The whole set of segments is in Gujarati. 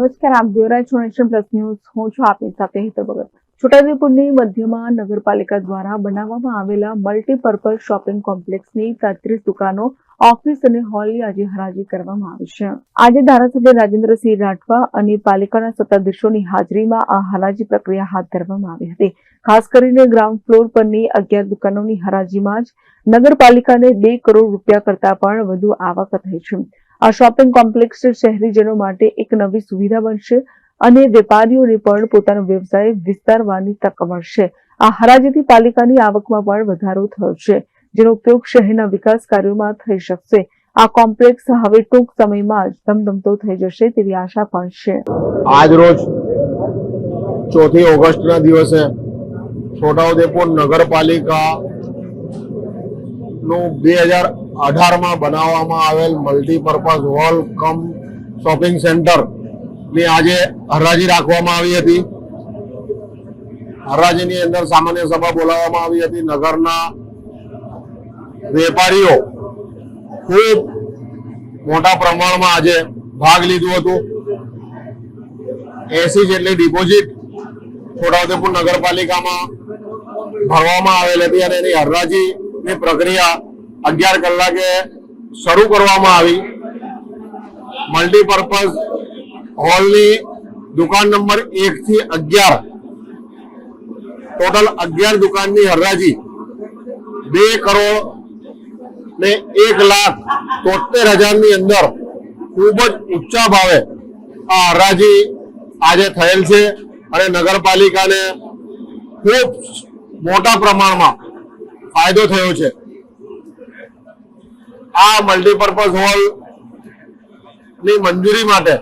નમસ્કાર, આપ જોઈ રહ્યા પ્લસ ન્યૂઝ. હું છું આપની સાથે હિતર ભગત. છોટાઉદેપુરની મધ્યમાં નગરપાલિકા દ્વારા બનાવવામાં આવેલા મલ્ટીપર્પઝ શોપિંગ કોમ્પ્લેક્સની તેત્રીસ દુકાનો, ઓફિસ અને હોલની આજે હરાજી કરવામાં આવી છે. આજે ધારાસભ્ય રાજેન્દ્રસિંહ રાઠવા અને પાલિકાના સત્તાધીશોની હાજરીમાં આ હરાજી પ્રક્રિયા હાથ ધરવામાં આવી હતી. ખાસ કરીને ગ્રાઉન્ડ ફ્લોર પરની અગિયાર દુકાનોની હરાજીમાં જ નગરપાલિકાને બે કરોડ રૂપિયા કરતા પણ વધુ આવક થઈ છે. આ શોપિંગ કોમ્પ્લેક્સ શહેરીજનો માટે એક નવી સુવિધા બનશે અને વેપારીઓને પણ પોતાનો વ્યવસાય વિસ્તારવાની તક મળશે. આ હરાજીથી પાલિકાની આવકમાં પણ વધારો થયો છે, જેનો ઉપયોગ શહેરના વિકાસ કાર્યોમાં થઈ શકશે. આ કોમ્પ્લેક્સ હવે ટૂંક સમયમાં જ ધમધમતો થઈ જશે તેવી આશા પણ છે. આજ રોજ ચોથી ઓગસ્ટના દિવસે છોટાઉદેપુર નગરપાલિકા નું બે હજાર અઢારમાં બનાવવામાં આવેલ મલ્ટીપર્પઝ હોલ કમ શોપિંગ સેન્ટરની આજે હરાજી રાખવામાં આવી હતી. હરાજીની અંદર સામાન્ય સભા બોલાવવામાં આવી હતી. નગરના વેપારીઓ ખૂબ મોટા પ્રમાણમાં આજે ભાગ લીધું હતું. એસી જેટલી ડિપોઝિટ છોટાઉદેપુર નગરપાલિકામાં ભરવામાં આવેલ હતી અને એની હરાજીની પ્રક્રિયા અગિયાર કલાકે શરૂ કરવામાં આવી. મલ્ટીપર્પઝ હોલની દુકાન નંબર એક થી અગિયાર. ટોટલ અગિયાર દુકાનની હરાજી બે કરોડ ને એક લાખ તોતેર હજારની અંદર ખૂબ જ ઊંચા ભાવે આ હરાજી આજે થયેલ છે અને નગરપાલિકાને ખૂબ મોટા પ્રમાણમાં ફાયદો થયો છે. આ મલ્ટીપર્પઝ હોલની મંજૂરી માટે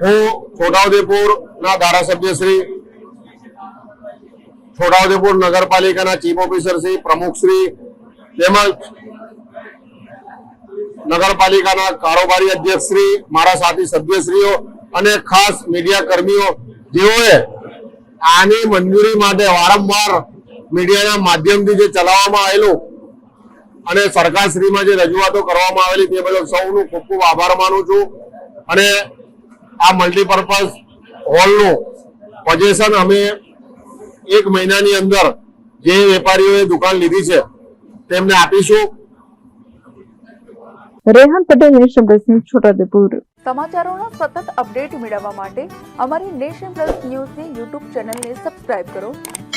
હું છોટાઉદેપુર ના ધારાસભ્ય શ્રી, છોટાઉદેપુર નગરપાલિકાના ચીફ ઓફિસર શ્રી, પ્રમુખ શ્રી તેમજ નગરપાલિકાના કારોબારી અધ્યક્ષ શ્રી, મારા સાથી સભ્યશ્રીઓ અને ખાસ મીડિયા કર્મીઓ, જેઓએ આની મંજૂરી માટે વારંવાર મીડિયાના માધ્યમથી જે ચલાવવામાં આવેલું અને સરકારશ્રીમાં જે રજૂઆતો કરવામાં આવેલી તે બદલ સૌનું ખૂબ ખૂબ આભાર માનું છું. અને આ મલ્ટીપર્પઝ હોલનું પોઝેશન અમે એક મહિનાની અંદર જે વેપારીઓએ દુકાન લીધી છે તેમને આપીશું. Rehan Patel nation plus news Chhota Udaipur. સમાચારોના સતત અપડેટ મેળવવા માટે અમારી નેશન પ્લસ ન્યૂઝની યુટ્યુબ ચેનલને સબસ્ક્રાઇબ કરો.